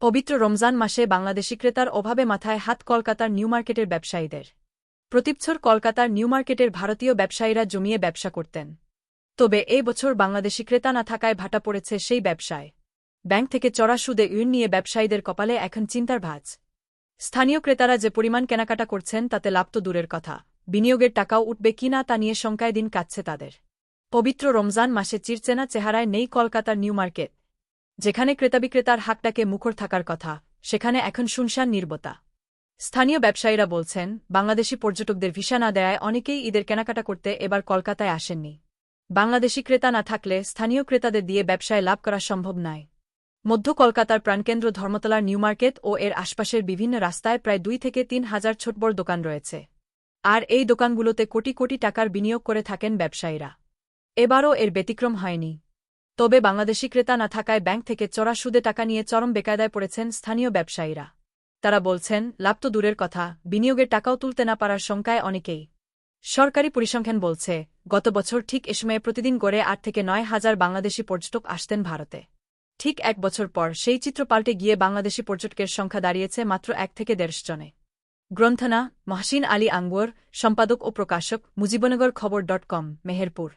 পবিত্র রমজান মাসে বাংলাদেশি ক্রেতার অভাবে মাথায় হাত কলকাতার নিউ মার্কেটের ব্যবসায়ীদের। প্রতিবছর কলকাতার নিউ মার্কেটের ভারতীয় ব্যবসায়ীরা জমিয়ে ব্যবসা করতেন। তবে এই বছর বাংলাদেশি ক্রেতা না থাকায় ভাটা পড়েছে সেই ব্যবসায়। ব্যাংক থেকে চড়া সুদে ইউন নিয়ে ব্যবসায়ীদের কপালে এখন চিন্তার ভাঁজ। স্থানীয় ক্রেতারা যে পরিমাণ কেনাকাটা করছেন তাতে লাভ তো দূরের কথা। বিনিয়োগের টাকাও উঠবে কিনা তা নিয়ে শঙ্কায় দিন কাটছে তাদের। পবিত্র রমজান মাসে চিরচেনা চেহারায় নেই কলকাতার নিউ মার্কেট যেখানে ক্রেতাবিক্রেতার হাকটাকে মুখর থাকার কথা, সেখানে এখন শুনশান নির্বতা। স্থানীয় ব্যবসায়ীরা বলছেন, বাংলাদেশি পর্যটকদের ভিসা না দেয়ায় অনেকেই ঈদের কেনাকাটা করতে এবার কলকাতায় আসেননি। বাংলাদেশি ক্রেতা না থাকলে স্থানীয় ক্রেতাদের দিয়ে ব্যবসায় লাভ করা সম্ভব নয়। মধ্য কলকাতার প্রাণকেন্দ্র ধর্মতলার নিউ মার্কেট ও এর আশপাশের বিভিন্ন রাস্তায় প্রায় দুই থেকে তিন হাজার ছোটবড় দোকান রয়েছে। আর এই দোকানগুলোতে কোটি কোটি টাকার বিনিয়োগ করে থাকেন ব্যবসায়ীরা। এবারও এর ব্যতিক্রম হয়নি। তবে বাংলাদেশি ক্রেতা না থাকায় ব্যাংক থেকে চড়া সুদে টাকা নিয়ে চরম বেকায়দায় পড়েছেন স্থানীয় ব্যবসায়ীরা। তারা বলছেন, লাভ তো দূরের কথা, বিনিয়োগের টাকাও তুলতে না পারার শঙ্কায় অনেকেই। সরকারি পরিসংখ্যান বলছে, গত বছর ঠিক এ সময়ে প্রতিদিন গড়ে আট থেকে নয় হাজার বাংলাদেশি পর্যটক আসতেন ভারতে। ঠিক এক বছর পর সেই চিত্র পাল্টে গিয়ে বাংলাদেশি পর্যটকের সংখ্যা দাঁড়িয়েছে মাত্র এক থেকে দেড়শ জনে। গ্রন্থনা, মহসিন আলী আঙ্গুর, সম্পাদক ও প্রকাশক, মুজিবনগর খবর ডট কম, মেহেরপুর।